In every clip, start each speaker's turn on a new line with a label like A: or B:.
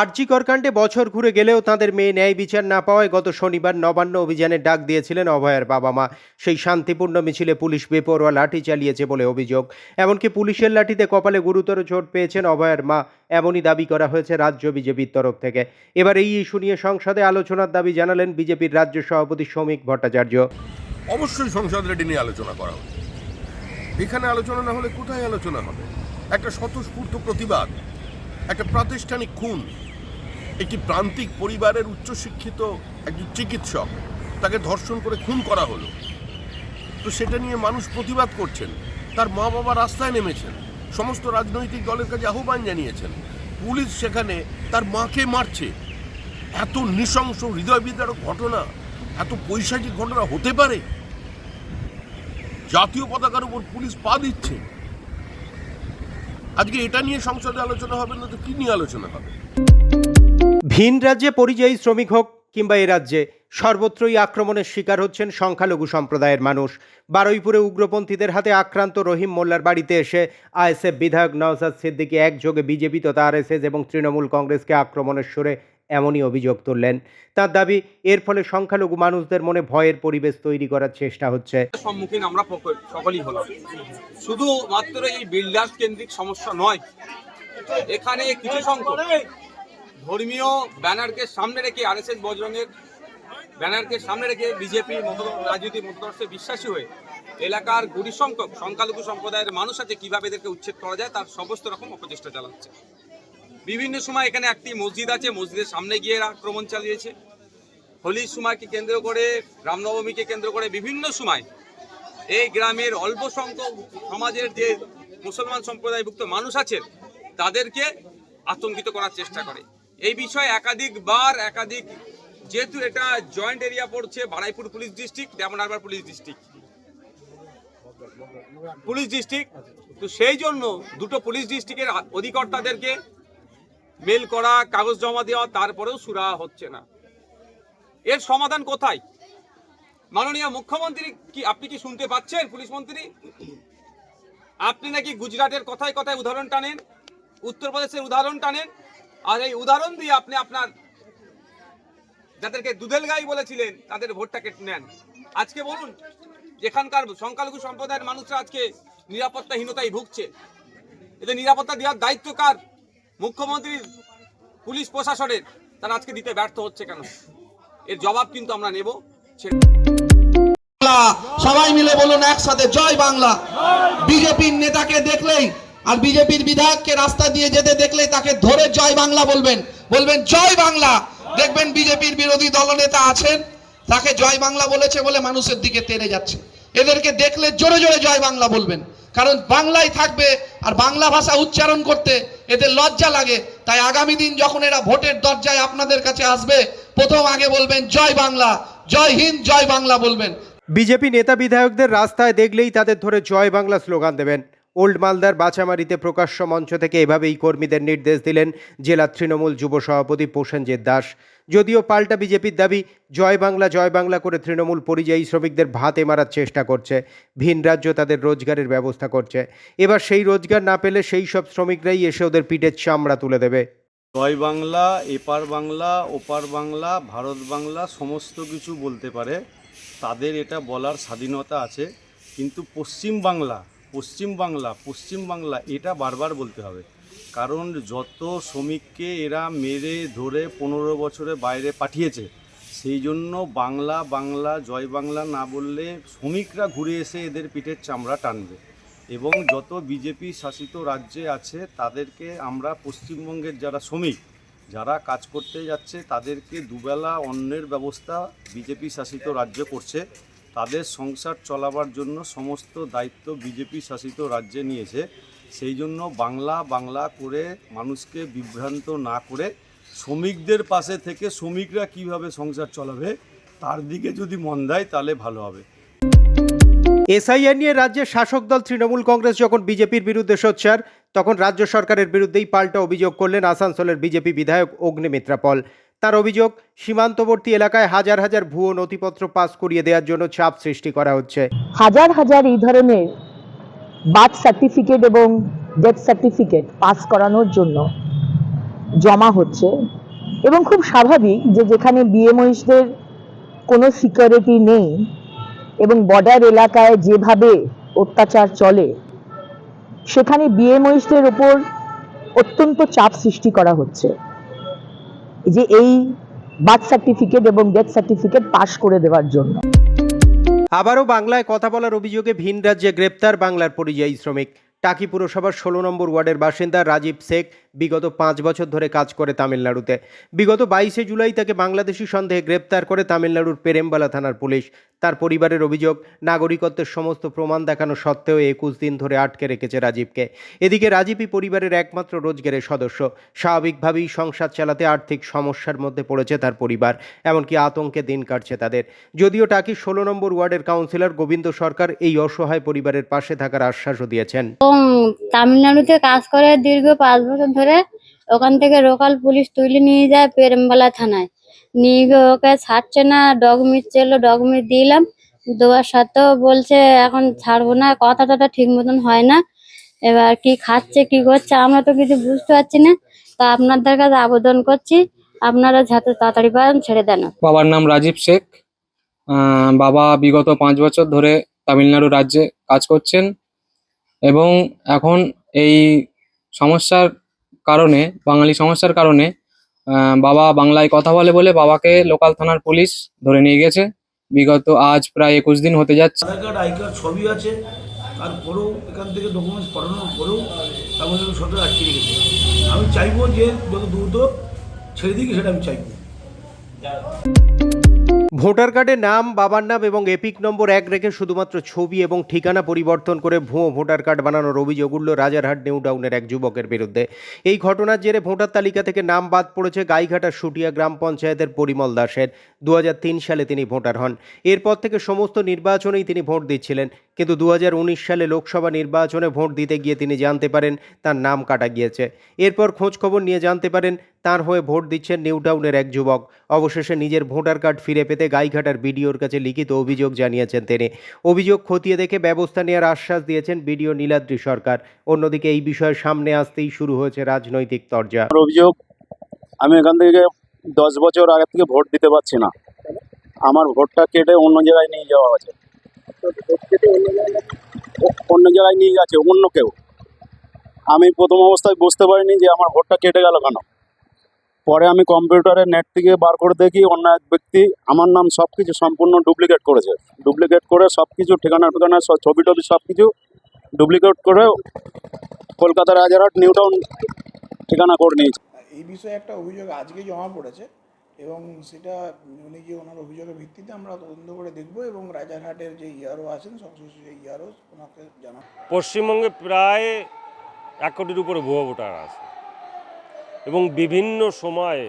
A: আরজি করকাণ্ডে বছর ঘুরে গেলেও তাদের মেয়ে ন্যায় বিচার না পাওয়ায় গত শনিবার নবান্ন অভিযানের ডাক দিয়েছিলেন অভয়ের বাবা মা সেই শান্তিপূর্ণ মিছিলে পুলিশ বেপরোয়া লাঠি চালিয়েছে বলে অভিযোগ। এমনকি পুলিশের লাঠিতে কপালে গুরুতর চোট পেয়েছেন অভয়ের মা, এমনই দাবি করা হয়েছে রাজ্য বিজেপির তরফ থেকে। এবার এই ইস্যু নিয়ে সংসদে আলোচনার দাবি জানালেন বিজেপির রাজ্য সভাপতি শ্রমিক ভট্টাচার্য।
B: অবশ্যই সংসদ এটি নিয়ে আলোচনা করা হবে। এখানে আলোচনা না হলে কোথায় আলোচনা হবে? একটা স্বতঃস্ফূর্ত প্রতিবাদ, একটা প্রাতিষ্ঠানিক খুন। একটি প্রান্তিক পরিবারের উচ্চশিক্ষিত একজন চিকিৎসক তাকে ধর্ষণ করে খুন করা হলো। তো সেটা নিয়ে মানুষ প্রতিবাদ করছেন। তার মা বাবা রাস্তায় নেমেছেন। সমস্ত রাজনৈতিক দলের কাছে আহ্বান জানিয়েছেন। পুলিশ সেখানে তার মাকে মারছে। এত নৃশংস হৃদয় বিদারক ঘটনা, এত পৈশাচিক ঘটনা হতে পারে? জাতীয় পতাকার উপর পুলিশ পা দিচ্ছে। আজকে এটা নিয়ে সংসদে আলোচনা হবে না তো কি নিয়ে আলোচনা হবে?
A: ভিন রাজ্যে পরিযায়ী শ্রমিক হোক কিংবা এ রাজ্যে, সর্বত্রই আক্রমণের শিকার হচ্ছেন সংখ্যালঘু সম্প্রদায়ের মানুষ। বারুইপুরে উগ্রপন্থীদের হাতে আক্রান্ত রহিম মোল্লার বাড়িতে এসে আইএসএফ বিধায়ক নওসাদ সিদ্দিকী একযোগে বিজেপি তথা আরএসএস এবং তৃণমূল কংগ্রেসকে আক্রমণের সুরে এমনই অভিযোগ তুললেন। তার দাবি, এর ফলে সংখ্যালঘু মানুষদের মনে ভয়ের পরিবেশ তৈরি করার চেষ্টা হচ্ছে।
C: সম্মুখীন আমরা সকলেই হলাম। শুধু মাত্র এই বিল্ডার্স কেন্দ্রিক সমস্যা নয়, এখানে কিছু সংখ্যক ধর্মীয় ব্যানারকে সামনে রেখে আরএসএস বজরঙ্গের ব্যানারকে সামনে রেখে বিজেপি রাজনীতি, মতদর্শে বিশ্বাসী হয়ে এলাকার গুড়ি সংখ্যক সংখ্যালঘু সম্প্রদায়ের মানুষ আছে, কীভাবে এদেরকে উচ্ছেদ করা যায়, তার সমস্ত রকম অপচেষ্টা চালাচ্ছে। বিভিন্ন সময় এখানে একটি মসজিদ আছে, মসজিদের সামনে গিয়ে আক্রমণ চালিয়েছে। হোলির সময়কে কেন্দ্র করে, রামনবমীকে কেন্দ্র করে বিভিন্ন সময় এই গ্রামের অল্প সংখ্যক সমাজের যে মুসলমান সম্প্রদায়ভুক্ত মানুষ আছেন, তাদেরকে আতঙ্কিত করার চেষ্টা করে। এই বিষয়ে একাধিকবার, একাধিক, যেহেতু এটা জয়েন্ট এরিয়া পড়ছে Baruipur police district Diamond Harbour police district police district তো সেই জন্য দুটো পুলিশ ডিস্ট্রিক্টের অধিকর্তাদেরকে মেল করা, কাগজ জমা দেওয়া, তারপরেও সুরা হচ্ছে না। এর সমাধান কোথায়? মাননীয় মুখ্যমন্ত্রী কি, আপনি কি শুনতে পাচ্ছেন, পুলিশ মন্ত্রী? আপনি নাকি গুজরাটের কথায় কথায় উদাহরণ টানেন, উত্তরপ্রদেশের উদাহরণ টানেন আর এই উদাহরণ দিয়ে আপনি আপনার যাদেরকে দুধেল গাই বলেছিলেন, তাদের ভোটটা কেটে নেন। আজকে বলুন, যেখানকার সংখ্যালঘু সম্প্রদায়ের মানুষরা আজকে নিরাপত্তাহীনতায় ভুগছে। এদের নিরাপত্তা দেওয়ার দায়িত্ব কার? মুখ্যমন্ত্রীর পুলিশ প্রশাসনের। তারা আজকে দিতে ব্যর্থ হচ্ছে কেন? এর জবাব কিন্তু আমরা নেব।
D: সবাই মিলে বলুন একসাথে, জয় বাংলা। বিজেপির নেতাকে দেখলেই আর বিজেপির বিধায়ককে রাস্তা দিয়ে যেতে দেখলেই তাকে ধরে জয় বাংলা বলবেন। বলবেন, জয় বাংলা! দেখবেন বিজেপির বিরোধী দলনেতা আছেন, তাকে জয় বাংলা বলেছে বলে মানুষের দিকে তেড়ে যাচ্ছে। এদেরকে দেখলে জোরে জোরে জয় বাংলা বলবেন, কারণ বাংলায় থাকবে আর বাংলা ভাষা উচ্চারণ করতে এদের লজ্জা লাগে। তাই আগামী দিন যখন এরা ভোটের দরজায় আপনাদের কাছে আসবে, প্রথম আগে বলবেন, জয় বাংলা, জয় হিন্দ, জয় বাংলা বলবেন।
A: বিজেপি নেতা বিধায়কদের রাস্তায় দেখলেই তাদের ধরে জয় বাংলা স্লোগান দেবেন। ওল্ড মালদার বাছামারিতে প্রকাশ্য মঞ্চ থেকে এভাবেই কর্মীদের নির্দেশ দিলেন জেলা তৃণমূল যুব সভাপতি প্রসেনজিৎ দাস। যদিও পাল্টা বিজেপির দাবি, জয় বাংলা জয় বাংলা করে তৃণমূল পরিযায়ী শ্রমিকদের ভাতে মারার চেষ্টা করছে, ভিন রাজ্য তাদের রোজগারের ব্যবস্থা করছে। এবার সেই রোজগার না পেলে সেই সব শ্রমিকরাই এসে ওদের পিঠের চামড়া তুলে দেবে।
E: জয় বাংলা, এপার বাংলা, ওপার বাংলা, ভারত বাংলা, সমস্ত কিছু বলতে পারে। তাদের এটা বলার স্বাধীনতা আছে। কিন্তু পশ্চিম বাংলা পশ্চিম বাংলা পশ্চিম বাংলা, এটা বারবার বলতে হবে। কারণ যত শ্রমিককে এরা মেরে ধরে পনেরো বছরে বাইরে পাঠিয়েছে, সেই জন্য বাংলা বাংলা, জয় বাংলা না বললে শ্রমিকরা ঘুরে এসে এদের পিঠের চামড়া টানবে। এবং যত বিজেপি শাসিত রাজ্যে আছে, তাদেরকে আমরা পশ্চিমবঙ্গের যারা শ্রমিক, যারা কাজ করতে যাচ্ছে, তাদেরকে দুবেলা অন্যের ব্যবস্থা বিজেপি শাসিত রাজ্য করছে। তাদের সংসার চলাবার জন্য সমস্ত দায়িত্ব বিজেপি শাসিত রাজ্যে নিয়েছে। সেই জন্য বাংলা বাংলা করে মানুষকে বিভ্রান্ত না করে শ্রমিকদের পাশে থেকে শ্রমিকরা কীভাবে সংসার চলাবে, তার দিকে যদি মন দেয় তাহলে ভালো হবে।
A: এসআইআর নিয়ে রাজ্যের শাসক দল তৃণমূল কংগ্রেস যখন বিজেপির বিরুদ্ধে সোচ্চার, তখন রাজ্য সরকারের বিরুদ্ধেই পাল্টা অভিযোগ করলেন আসানসোলের বিজেপি বিধায়ক অগ্নিমিত্রা পল। তার অভিযোগ, সীমান্তবর্তী এলাকায় হাজার হাজার ভুয়ো নথিপত্র পাস করিয়ে দেওয়ার জন্য চাপ সৃষ্টি করা হচ্ছে।
F: হাজার হাজার এই ধরনের বার্থ সার্টিফিকেট এবং ডেথ সার্টিফিকেট পাস করানোর জন্য জমা হচ্ছে এবং খুব স্বাভাবিক যে যেখানে বিয়ে মহিষদের কোনো সিকিউরিটি নেই এবং বর্ডার এলাকায় যেভাবে অত্যাচার চলে, সেখানে বিয়ে মহিষদের ওপর অত্যন্ত চাপ সৃষ্টি করা হচ্ছে। যে এই বার্থ সার্টিফিকেট এবং ডেথ সার্টিফিকেট পাশ করে দেওয়ার জন্য।
A: আবারও বাংলায় কথা বলার অভিযোগে ভিন রাজ্যে গ্রেপ্তার বাংলার পরিযায়ী শ্রমিক। টাকি পুরসভার ষোলো নম্বর ওয়ার্ডের বাসিন্দা রাজীব শেখ বিগত পাঁচ বছর ধরে কাজ করে তামিলনাড়ুতে। বিগত বাইশে জুলাই তাকে বাংলাদেশি সন্দেহে গ্রেপ্তার করে তামিলনাড়ুর পেরেম্বালা থানার পুলিশ। তার পরিবারের অভিযোগ, নাগরিকত্বের সমস্ত প্রমাণ দেখানো সত্ত্বেও একুশ দিন ধরে আটকে রেখেছে রাজীবকে। এদিকে রাজীবই পরিবারের একমাত্র রোজগারের সদস্য। স্বাভাবিকভাবেই সংসার চালাতে আর্থিক সমস্যার মধ্যে পড়েছে তার পরিবার, এমনকি আতঙ্কে দিন কাটছে তাদের। যদিও টাকি ষোলো নম্বর ওয়ার্ডের কাউন্সিলর গোবিন্দ সরকার এই অসহায় পরিবারের পাশে থাকার আশ্বাসও দিয়েছেন।
G: তামিলনাড়ুতে কাজ করে দীর্ঘ পাঁচ বছর ধরে ওখান থেকে লোকাল পুলিশ তুলে নিয়ে যায় পেরেমবালা থানায়। নিয়ে গিয়ে ওকে ছাড়ছে না ডকুমেন্ট ছিল ডকুমেন্ট দিলাম। দেওয়ার সাথেও বলছে, এখন ছাড়বো না কথা টথা ঠিক মতন হয় না। এবার কি খাচ্ছে, কি করছে, আমরা তো কিছু বুঝতে পারছি না। তা আপনাদের কাছে আবেদন করছি, আপনারা যাতে তাড়াতাড়ি পারেন, ছেড়ে দেন।
H: বাবার নাম রাজীব শেখ। বাবা বিগত পাঁচ বছর ধরে তামিলনাড়ু রাজ্যে কাজ করছেন এবং এখন এই সমস্যার কারণে, বাঙালি সমস্যার কারণে বাবা বাংলায় কথা বলে বলে বাবাকে লোকাল থানার পুলিশ ধরে নিয়ে গেছে। বিগত আজ প্রায় একুশ দিন হতে যাচ্ছে।
I: আছে। তারপরেও এখান থেকে ডকুমেন্টস পাঠানোর পরেও সরকার আটকে রেখেছে। আমি চাইব যে যত দ্রুত ছেড়ে দিকে, সেটা আমি চাইব।
A: ভোটার কার্ডে নাম, বাবার নাম এবং এপিক নম্বর এক রেখে শুধুমাত্র ছবি এবং ঠিকানা পরিবর্তন করে ভুয়ো ভোটার কার্ড বানানোর অভিযোগ উঠল রাজারহাট নিউ টাউনের এক যুবকের বিরুদ্ধে। এই ঘটনার জেরে ভোটার তালিকা থেকে নাম বাদ পড়েছে গাইঘাটার সুটিয়া গ্রাম পঞ্চায়েতের পরিমল দাসের। দু হাজার তিন সালে তিনি ভোটার হন। এরপর থেকে সমস্ত নির্বাচনেই তিনি ভোট দিচ্ছিলেন। কিন্তু দু হাজার উনিশ সালে লোকসভা নির্বাচনে ভোট দিতে গিয়ে তিনি জানতে পারেন তার নাম কাটা গিয়েছে। এরপর খোঁজ খবর নিয়ে জানতে পারেন তার হয়ে ভোট দিচ্ছেন নিউ টাউনের এক যুবক। অবশেষে নিজের ভোটার কার্ড ফিরে পেতে গাইঘাটার বিডিওর কাছে লিখিত অভিযোগ জানিয়েছেন তিনি। অভিযোগ খতিয়ে দেখে ব্যবস্থা নেওয়ার আশ্বাস দিয়েছেন বিডিও নীলাদ্রি সরকার। অন্যদিকে এই বিষয়ে সামনে আসতেই শুরু হয়েছে রাজনৈতিক তরজা।
J: অভিযোগ, আমি এখান থেকে দশ বছর আগে থেকে ভোট দিতে পারছি না। আমার ভোটটা কেটে অন্য জায়গায় নিয়ে যাওয়া হয়েছে। অন্য জায়গায় নিয়ে গেছে, অন্য কেউ। আমি প্রথম অবস্থায় বুঝতে পারিনি যে আমার ভোটটা কেটে গেল কেন। পরে আমি কম্পিউটারে নেট থেকে বার করে দেখি অন্য এক ব্যক্তি আমার নাম সব কিছু সম্পূর্ণ ডুপ্লিকেট করেছে। ডুপ্লিকেট করে সব কিছু ঠিকানা ঠিকানা ছবি টবি সব কিছু ডুপ্লিকেট করে কলকাতা রাজারহাট নিউ টাউন ঠিকানা করে নিয়েছে।
K: এই বিষয়ে একটা অভিযোগ আজকে জমা পড়েছে। এবং সেটা উনি যে ওনার অভিযোগের ভিত্তিতে আমরা তদন্ত করে দেখব এবং রাজারহাটের যে ইয়ারও আছেন, সংশ্লিষ্ট যে ইয়ারও ওনাকে জানা
L: পশ্চিমবঙ্গে প্রায় এক কোটির উপরে ভুয়ো ভোটার আছে এবং বিভিন্ন সময়ে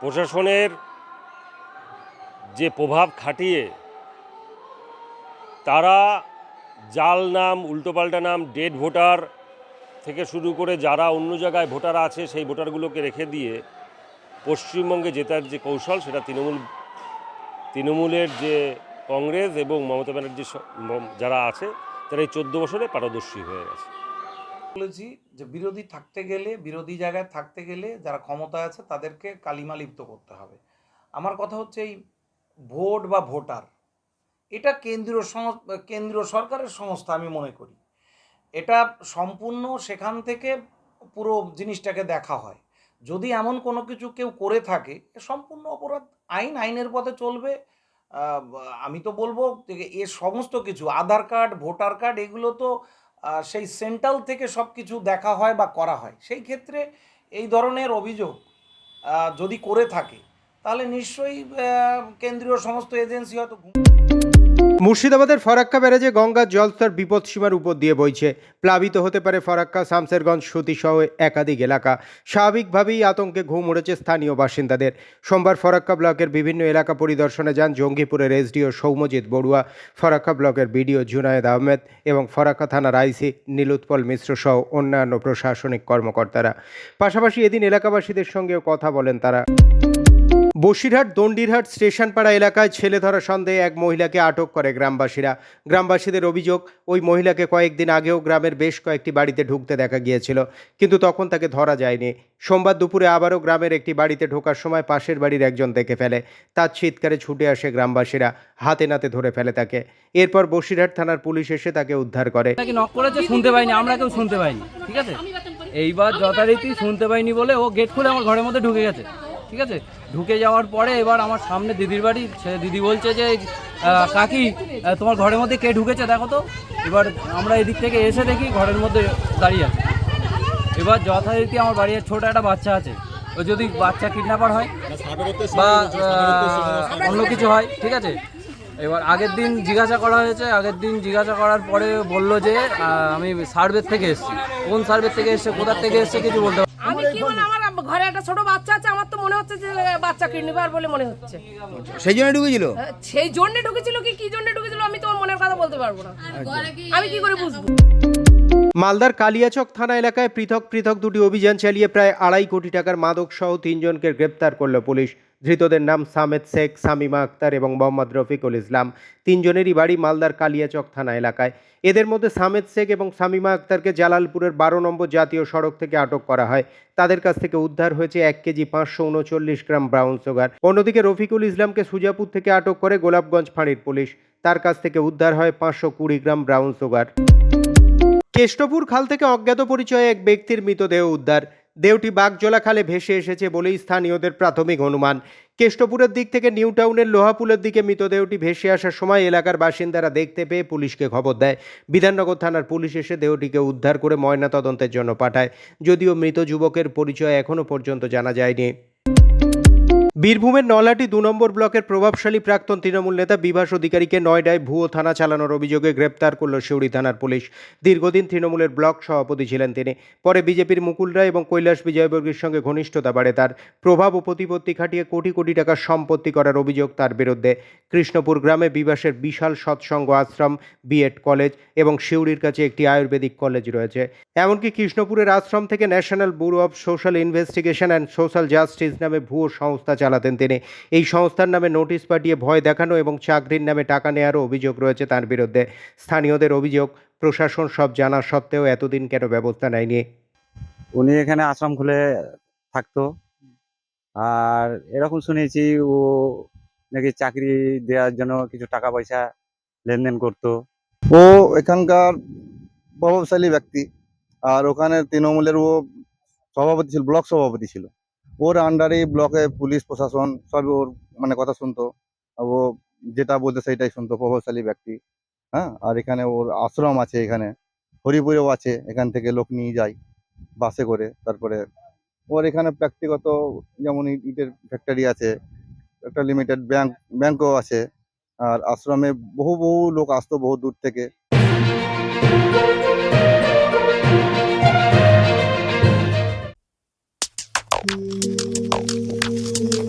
L: প্রশাসনের যে প্রভাব খাটিয়ে তারা জাল নাম, উল্টোপাল্টা নাম ডেড ভোটার থেকে শুরু করে যারা অন্য জায়গায় ভোটার আছে, সেই ভোটারগুলোকে রেখে দিয়ে পশ্চিমবঙ্গে জেতার যে কৌশল, সেটা তৃণমূল, তৃণমূলের যে কংগ্রেস এবং মমতা ব্যানার্জি যারা আছে, তারা এই চোদ্দ বছরে পারদর্শী হয়ে গেছে।
M: বলেছি যে বিরোধী থাকতে গেলে, বিরোধী জায়গায় থাকতে গেলে যারা ক্ষমতা আছে, তাদেরকে কালিমা লিপ্ত করতে হবে। আমার কথা হচ্ছে এই ভোট বা ভোটার, এটা কেন্দ্রীয় কেন্দ্রীয় সরকারের সংস্থা আমি মনে করি। এটা সম্পূর্ণ সেখান থেকে পুরো জিনিসটাকে দেখা হয়। যদি এমন কোনো কিছু কেউ করে থাকে সম্পূর্ণ অপরাধ আইন, আইনের পথে চলবে। আমি তো বলব এ সমস্ত কিছু, আধার কার্ড, ভোটার কার্ড, এগুলো তো সেই সেন্ট্রাল থেকে সব কিছু দেখা হয় বা করা হয়। সেই ক্ষেত্রে এই ধরনের অভিযোগ যদি করে থাকে, তাহলে নিশ্চয়ই কেন্দ্রীয় সমস্ত এজেন্সি হয়তো
A: মুর্শিদাবাদের ফরাক্কা ব্যারেজে গঙ্গার জলস্তর বিপদসীমার উপর দিয়ে বইছে। প্লাবিত হতে পারে ফরাক্কা, শামসেরগঞ্জ সুতি সহ একাধিক এলাকা। স্বাভাবিকভাবেই আতঙ্কে ঘুম উড়েছে স্থানীয় বাসিন্দাদের। সোমবার ফরাক্কা ব্লকের বিভিন্ন এলাকা পরিদর্শনে যান জঙ্গিপুরের এসডিও সৌম্যজিৎ বড়ুয়া, ফরাক্কা ব্লকের বিডিও জুনায়েদ আহমেদ এবং ফরাক্কা থানার আইসি নীলুৎপল মিশ্র সহ অন্যান্য প্রশাসনিক কর্মকর্তারা। পাশাপাশি এদিন এলাকাবাসীদের সঙ্গেও কথা বলেন তারা। বসিরহাট, দণ্ডিরহাট স্টেশনপাড়া এলাকায় ছেলে ধরা সন্দেহে এক মহিলাকে আটক করে গ্রামবাসীরা। গ্রামবাসীদের অভিযোগ, ওই মহিলাকে কয়েকদিন আগেও গ্রামের বেশ কয়েকটি বাড়িতে ঢুকতে দেখা গিয়েছিল, কিন্তু তখন তাকে ধরা যায়নি। সোমবার দুপুরে আবারও গ্রামের একটি বাড়িতে ঢোকার সময় পাশের বাড়ির একজন দেখে ফেলে। তার চিৎকারে ছুটে আসে গ্রামবাসীরা, হাতে নাতে ধরে ফেলে তাকে। এরপর বসিরহাট থানার পুলিশ এসে তাকে উদ্ধার করে।
H: শুনতে পাইনি, আমরা কেউ শুনতে পাইনি, ঠিক আছে? এইবার যথারীতি শুনতে পাইনি বলে ও গেট খুলে আমার ঘরের মধ্যে ঢুকে গেছে, ঠিক আছে? ঢুকে যাওয়ার পরে এবার আমার সামনে দিদির বাড়ি, সে দিদি বলছে যে কাকি তোমার ঘরের মধ্যে কে ঢুকেছে দেখো তো। এবার আমরা এদিক থেকে এসে দেখি ঘরের মধ্যে দাঁড়িয়ে আছে। এবার যথারীতি আমার বাড়ির ছোট একটা বাচ্চা আছে। ও যদি বাচ্চা কিডন্যাপার হয় বা অন্য কিছু হয়, ঠিক আছে? এবার আগের দিন জিজ্ঞাসা করা হয়েছে, আগের দিন জিজ্ঞাসা করার পরে বলল যে আমি সার্ভের থেকে এসেছি। কোন সার্ভের থেকে এসছে, কোথার থেকে এসছে কিছু বলতে
N: কি বলে আমার ঘরে একটা ছোট বাচ্চা আছে আমার তো মনে হচ্ছে যে বাচ্চা কিডনিবার বলে মনে হচ্ছে।
I: সেই জন্য ঢুকেছিল?
N: সেই জন্য ঢুকেছিল কি কি জন্য ঢুকেছিল আমি তোমার মনের কথা বলতে পারব না। আমি কি করে বুঝব?
A: মালদার কালিয়াচক থানা এলাকায় পৃথক পৃথক দুটি অভিযান চালিয়ে প্রায় আড়াই কোটি টাকার মাদক সহ তিনজনকে গ্রেপ্তার করল পুলিশ। ধৃতদের নাম সামেদ শেখ, সামিমা আক্তার এবং মোহাম্মদ রফিকুল ইসলাম। তিনজনেরই বাড়ি মালদার কালিয়াচক থানা এলাকায়। এদের মধ্যে সামেদ শেখ এবং সামিমা আক্তারকে জালালপুরের বারো নম্বর জাতীয় সড়ক থেকে আটক করা হয়। তাদের কাছ থেকে উদ্ধার হয়েছে এক কেজি পাঁচশো উনচল্লিশ গ্রাম ব্রাউন সুগার। অন্যদিকে রফিকুল ইসলামকে সুজাপুর থেকে আটক করে গোলাপগঞ্জ ফাঁড়ির পুলিশ। তার কাছ থেকে উদ্ধার হয় পাঁচশো কুড়ি গ্রাম ব্রাউন সুগার। কেষ্টপুর খাল থেকে অজ্ঞাত পরিচয়ে এক ব্যক্তির মৃতদেহ উদ্ধার। দেহটি বাগজলা খালে ভেসে এসেছে বলেই স্থানীয়দের প্রাথমিক অনুমান। কেষ্টপুরের দিক থেকে নিউ টাউনের লোহাপুলের দিকে মৃতদেহটি ভেসে আসার সময় এলাকার বাসিন্দারা দেখতে পেয়ে পুলিশকে খবর দেয়। বিধাননগর থানার পুলিশ এসে দেহটিকে উদ্ধার করে ময়নাতদন্তের জন্য পাঠায়। যদিও মৃত যুবকের পরিচয় এখনও পর্যন্ত জানা যায়নি। বীরভূমের নলাটি দু নম্বর ব্লকের প্রভাবশালী প্রাক্তন তৃণমূল নেতা বিভাস অধিকারীকে নয়ডায় ভুয়ো থানা চালানোর অভিযোগে গ্রেপ্তার করল শিউড়ি থানার পুলিশ। দীর্ঘদিন তৃণমূলের ব্লক সভাপতি ছিলেন তিনি। পরে বিজেপির মুকুল রায় এবং কৈলাস বিজয়বর্গীর সঙ্গে ঘনিষ্ঠতা বাড়ে। তার প্রভাব ও প্রতিপত্তি খাটিয়ে কোটি কোটি টাকার সম্পত্তি করার অভিযোগ তার বিরুদ্ধে। কৃষ্ণপুর গ্রামে বিভাসের বিশাল সৎসঙ্গ আশ্রম, বিএড কলেজ এবং শিউড়ির কাছে একটি আয়ুর্বেদিক কলেজ রয়েছে। এমনকি কৃষ্ণপুরের আশ্রম থেকে national bureau of social investigation and social justice নামে ভুয়ো সংস্থা চালাতেন তিনি। এই সংস্থার নামে নোটিশ পাঠিয়ে ভয় দেখানো এবং চাকরির নামে টাকা নেওয়ারও অভিযোগ রয়েছে তার বিরুদ্ধে। স্থানীয়দের অভিযোগ প্রশাসন সব জানা সত্ত্বেও এতদিন কেন ব্যবস্থা নেয়নি?
J: উনি এখানে আশ্রম খুলে থাকতো। আর এরকম শুনেছি ও নাকি চাকরি দেওয়ার জন্য কিছু টাকা পয়সা লেনদেন করতো।
O: ও এখানকার প্রভাবশালী ব্যক্তি। আর ওখানে তৃণমূলের ও সভাপতি ছিল ব্লক সভাপতি ছিল। ওর আন্ডারে ব্লকে পুলিশ প্রশাসন সব ওর মানে কথা শুনতো। ও যেটা বলতো সেটাই শুনতো, প্রভাবশালী ব্যক্তি। হ্যাঁ? আর এখানে ওর আশ্রম আছে এখানে। হরিপুরেও আছে, এখান থেকে লোক নিয়ে যায় বাসে করে, তারপরে ওর এখানে ব্যক্তিগত যেমন ইটের ফ্যাক্টরি আছে, একটা লিমিটেড ব্যাংক ব্যাংকও আছে। আর আশ্রমে বহু বহু লোক আসতো বহু দূর থেকে।